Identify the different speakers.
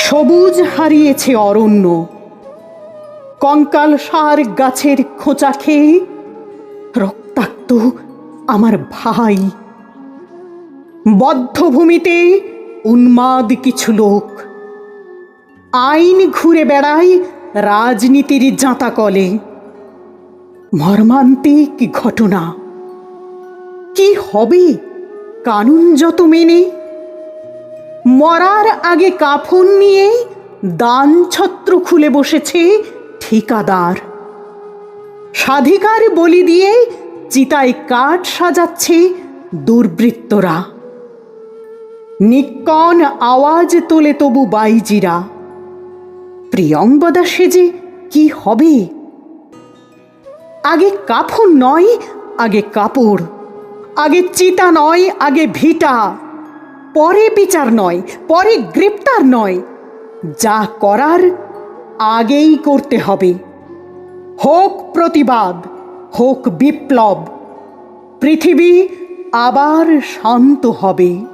Speaker 1: সবুজ হারিয়েছে অরণ্য। কঙ্কাল সার গাছের খোঁচা খেয়ে রক্তাক্ত আমার ভাই। বদ্ধভূমিতে উন্মাদ কিছু লোক। আইন ঘুরে বেড়ায় রাজনীতির জাঁতাকলে। মর্মান্তিক ঘটনা। কি হবে? কানুন যত মেনে মরার আগে কাফন নিয়ে দান ছত্র খুলে বসেছে ঠিকাদার। স্বাধিকার বলি দিয়ে চিতায় কাঠ সাজাচ্ছে দুর্বৃত্তরা। নিক্কন আওয়াজ তোলে তবু বাইজিরা। প্রিয়ঙ্বদা সেজে কি হবে? আগে কাফন নয়, আগে কাপড়, আগে চিতা নয়, আগে ভিটা। পরে বিচার নয়, পরে গ্রেপ্তার নয়। যা করার আগেই করতে হবে। হোক প্রতিবাদ, হোক বিপ্লব, পৃথিবী আবার শান্ত হবে।